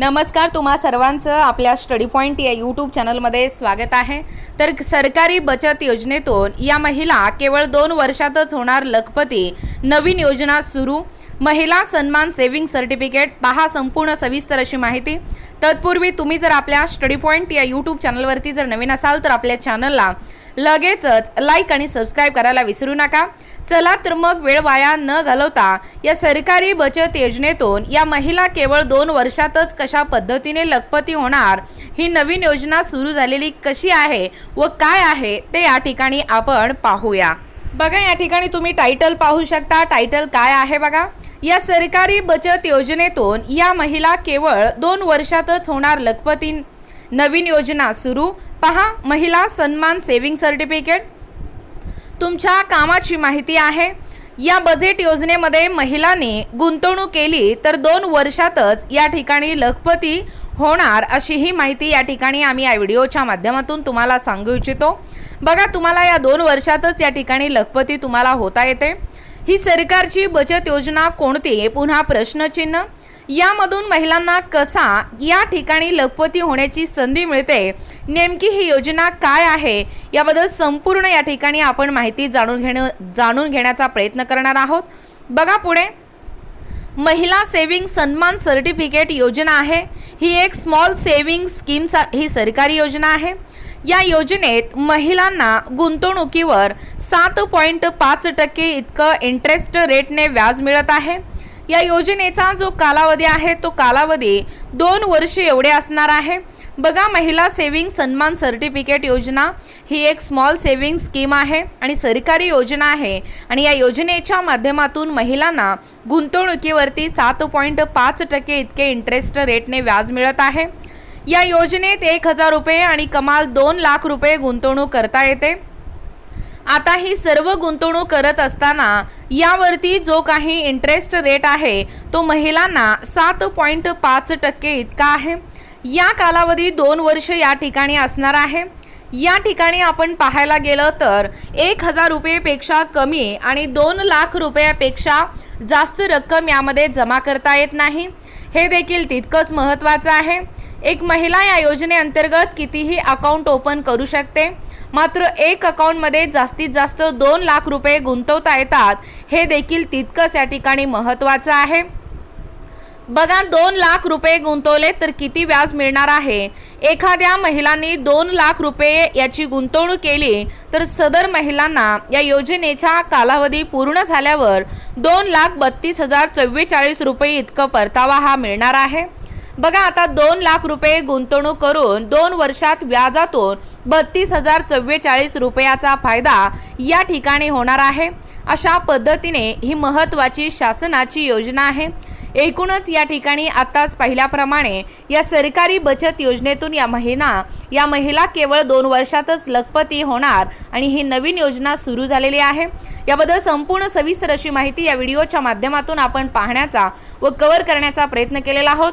नमस्कार तुम्हा सर्वांचं आपल्या स्टडी पॉईंट या यूट्यूब चॅनलमध्ये स्वागत आहे. तर सरकारी बचत योजनेतून या महिला केवळ दोन वर्षातच होणार लखपती. नवीन योजना सुरू. महिला सन्मान सेव्हिंग सर्टिफिकेट पहा संपूर्ण सविस्तर अशी माहिती. तत्पूर्वी तुम्ही जर आपल्या स्टडी पॉईंट या यूट्यूब चॅनलवरती जर नवीन असाल तर आपल्या चॅनलला लगेचच लाईक आणि सबस्क्राईब करायला विसरू नका. चला तर मग वेळ वाया न घालवता या सरकारी बचत योजनेतून या महिला केवळ दोन वर्षातच कशा पद्धतीने लखपती होणार? ही नवीन योजना सुरू झालेली कशी आहे व काय आहे ते या ठिकाणी आपण पाहूया. बघा या ठिकाणी तुम्ही टायटल पाहू शकता. टायटल काय आहे बघा? या सरकारी बचत योजनेतून या महिला केवळ दोन वर्षातच होणार लखपती नवीन योजना सुरू. पहा महिला सन्मान सेव्हिंग सर्टिफिकेट. तुमच्या कामाची माहिती आहे. या बजेट योजनेमध्ये महिलांनी गुंतवणूक केली तर दोन वर्षातच या ठिकाणी लखपती होणार अशी ही माहिती या ठिकाणी आम्ही या व्हिडिओच्या माध्यमातून तुम्हाला सांगू इच्छितो. बघा तुम्हाला या दोन वर्षातच या ठिकाणी लखपती तुम्हाला होता येते. ही सरकारची बचत योजना कोणती? पुन्हा प्रश्नचिन्ह. यामधून महिलांना कसा या ठिकाणी लखपती होण्याची संधी मिळते? नेमकी ही योजना काय आहे? याबद्दल संपूर्ण या ठिकाणी आपण माहिती जाणून घेणं जाणून घेण्याचा प्रयत्न करणार आहोत. बघा पुढे. महिला सेव्हिंग सन्मान सर्टिफिकेट योजना आहे. ही एक स्मॉल सेव्हिंग स्कीम सा ही सरकारी योजना आहे. या योजनेत महिलांना गुंतवणुकीवर सात पॉईंट पाच टक्के इतकं इंटरेस्ट रेटने व्याज मिळत आहे. या योजनेचा जो कालावधी आहे तो कालावधी दोन वर्ष एवढे असणार आहे. बघा महिला सेव्हिंग सन्मान सर्टिफिकेट योजना ही एक स्मॉल सेव्हिंग स्कीम आहे आणि सरकारी योजना आहे आणि या योजनेच्या माध्यमातून महिलांना गुंतवणुकीवरती सात पॉईंट पाच टक्के इतके इंटरेस्ट रेटने व्याज मिळत आहे. या योजनेत एक हजार रुपये आणि कमाल दोन लाख रुपये गुंतवणूक करता येते. आता ही सर्व गुंतवणूक करत असताना यावरती जो काही इंटरेस्ट रेट आहे तो महिलांना सात पॉईंट पाच टक्के इतका आहे. या कालावधी दोन वर्ष या ठिकाणी असणार आहे. या ठिकाणी आपण पाहायला गेलं तर एक हजार रुपयेपेक्षा कमी आणि दोन लाख रुपयापेक्षा जास्त रक्कम यामध्ये जमा करता येत नाही. हे देखील तितकंच महत्त्वाचं आहे. एक महिला या योजनेअंतर्गत कितीही अकाउंट ओपन करू शकते. मात्र एक अकाउंटमध्ये जास्तीत जास्त दोन लाख रुपये गुंतवता येतात. हे देखील तितकंच या ठिकाणी महत्त्वाचं आहे. बघा दोन लाख रुपये गुंतवले तर किती व्याज मिळणार आहे? एखाद्या महिलांनी दोन लाख रुपये याची गुंतवणूक केली तर सदर महिलांना या योजनेच्या कालावधी पूर्ण झाल्यावर दोन लाख बत्तीस हजार चव्वेचाळीस रुपये इतकं परतावा हा मिळणार आहे. बघा आता दोन लाख रुपये गुंतवणूक करून दोन वर्षात व्याजातून बत्तीस हजार चव्वेचाळीस रुपयाचा फायदा या ठिकाणी होणार आहे. अशा पद्धतीने ही महत्त्वाची शासनाची योजना आहे. एकूणच या ठिकाणी आत्ताच पाहिल्याप्रमाणे या सरकारी बचत योजनेतून या महिना या महिला केवळ दोन वर्षातच लखपती होणार आणि ही नवीन योजना सुरू झालेली आहे. याबद्दल संपूर्ण सविस्तर अशी माहिती या व्हिडिओच्या माध्यमातून आपण पाहण्याचा व कव्हर करण्याचा प्रयत्न केलेला आहोत.